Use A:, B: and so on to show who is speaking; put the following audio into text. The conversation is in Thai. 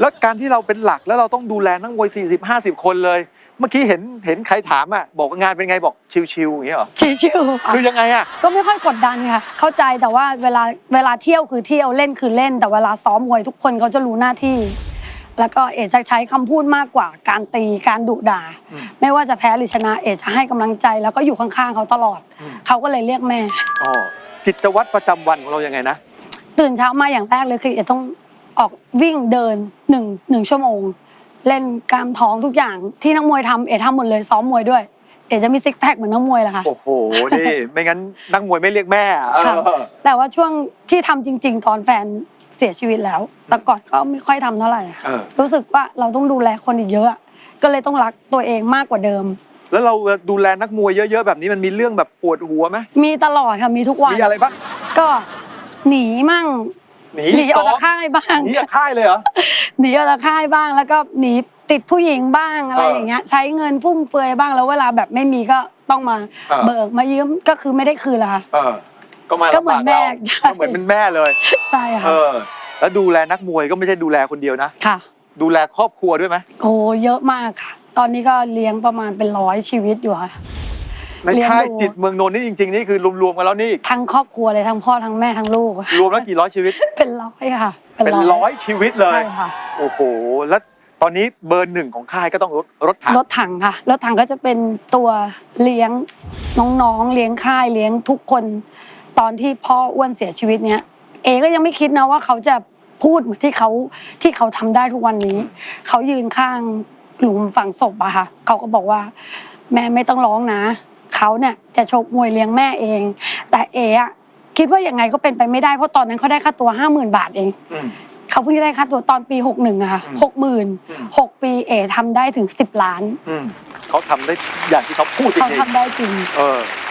A: แล้วการที่เราเป็นหลักแล้วเราต้องดูแลนักมวย 40 50 คนเลย เมื่อกี้เห็นเห็นใครถามอะบอกว่างานเป็นไงบอกชิวๆอย่างเงี้ยเหรอ
B: ชิวๆค่ะ
A: คือยังไงอะ
B: ก็ไม่ค่อยกดดันค่ะ เข้าใจแต่ว่าเวลาเวลาเที่ยวคือเที่ยวเล่นคือเล่น แต่เวลาซ้อมมวยทุกคนเขาจะรู้หน้าที่ แล้วก็เอจะใช้คำพูดมากกว่าการตีการดุด่า
A: อืม
B: ไม่ว่าจะแพ้หรือชนะเอจะให้กำลังใจแล้วก็อยู่ข้างๆเขาตลอด
A: อืม
B: เขาก็เลยเรียกแม่
A: อ๋อกิจวัตรประจำวันของเรายังไงนะ
B: ตื่นเช้ามาอย่างแรกเลยคือเอต้อง ออกวิ่งเดินหนึ่งหนึ่งชั่วโมง เล่นกล้ามท้องทุกอย่างที่นักมวยทำเอทำหมดเลยซ้อมมวยด้วย เอจะมีซิกแพคเหมือนนักมวยแหละค่ะ
A: โอ้โหนี่ไม่งั้นนักมวยไม่เรียกแม่อะเอ
B: ค่ะ
A: อ
B: แต่ว่าช่วงที่ทำจริง ๆ ตอนแฟนเสียชีวิตแล้ว แต่ก่อนก็ไม่ค่อยทำเท่าไหร่อะ
A: เออ
B: รู้สึกว่าเราต้องดูแลคนอีกเยอะอะ ก็เลยต้องรักตัวเองมากกว่าเดิม
A: แล้วเราดูแลนักมวยเยอะๆแบบนี้มันมีเรื่องแบบปวดหัวไหม
B: มีตลอดค่ะมีทุกวัน
A: มีอะไรบ้าง
B: ก็หนีมั่ง
A: หนี
B: หนีออก
A: ซ้
B: จากค่ายบ้าง
A: หนีจากค่ายเลยเหรอ
B: หนีออกจากค่ายบ้าง แล้วก็หนีติดผู้หญิงบ้างอะไร
A: เออ
B: อย่างเงี้ย ใช้เงินฟุ่มเฟือยบ้างแล้วเวลาแบบไม่มีก็ต้องมา
A: เออ
B: เบิกมายืมก็คือไม่ได้คืนละค่ะ
A: เออก็มา
B: ก็เหมือน
A: ลำบาก
B: แม่
A: เรา
B: ใช่
A: ก็เหมือนเป็นแม่เลย
B: ใช่
A: เอ
B: ค่ะ
A: อแล้วดูแลนักมวยก็ไม่ใช่ดูแลคนเดียวนะ
B: ค่ะ
A: ดูแลครอบครัวด้วยไหม
B: โอ้เยอะมากค่ะ ตอนนี้ก็เลี้ยงประมาณเป็นร้อยชีวิตอยู่ค่ะ
A: ใน
B: เลี้ยง
A: ค่าย
B: ดู
A: จิตเมืองนนท์นี่จริงๆนี่คือรวมๆกันแล้วนี่
B: ทั้งครอบครัวเลยทั้งพ่อทั้งแม่ทั้งลูก
A: รวมแล้วกี่ร้อยชีวิต
B: เป็นร้อยค่ะ
A: เป็นร้อยชีวิตเลย
B: ใช่ค่ะ
A: โอ้โห แล้วตอนนี้เบอร์หนึ่งของค่ายก็ต้องรถรถถัง
B: รถถังค่ะ รถถังก็จะเป็นตัวเลี้ยงน้องๆ เลี้ยงค่ายเลี้ยงทุกคน ตอนที่พ่ออ้วนเสียชีวิตเนี้ย เอก็ยังไม่คิดนะว่าเขาจะพูดเหมือนที่เขาที่เขาทำได้ทุกวันนี้ เขายืนข้างหลุมฝังศพอะค่ะ เขาก็บอกว่า แม่ไม่ต้องร้องนะ เขาเนี่ยจะชกมวยเลี้ยงแม่เอง แต่เอะอะคิดว่ายังไงก็เป็นไปไม่ได้เพราะตอนนั้นเขาได้ค่าตัวห้าหมื่นบาทเอง
A: อืม
B: เขาเพิ่งได้ค่าตัวตอนปีหกหนึ่งอะค่ะ
A: อืม
B: หกหมื่น
A: อืม
B: หกปีเอทำได้ถึงสิบล้าน
A: อืมเขาทำได้อย่างที่เขาพูดจ
B: เขา
A: ริง
B: ทำได้จริง
A: ๆเออ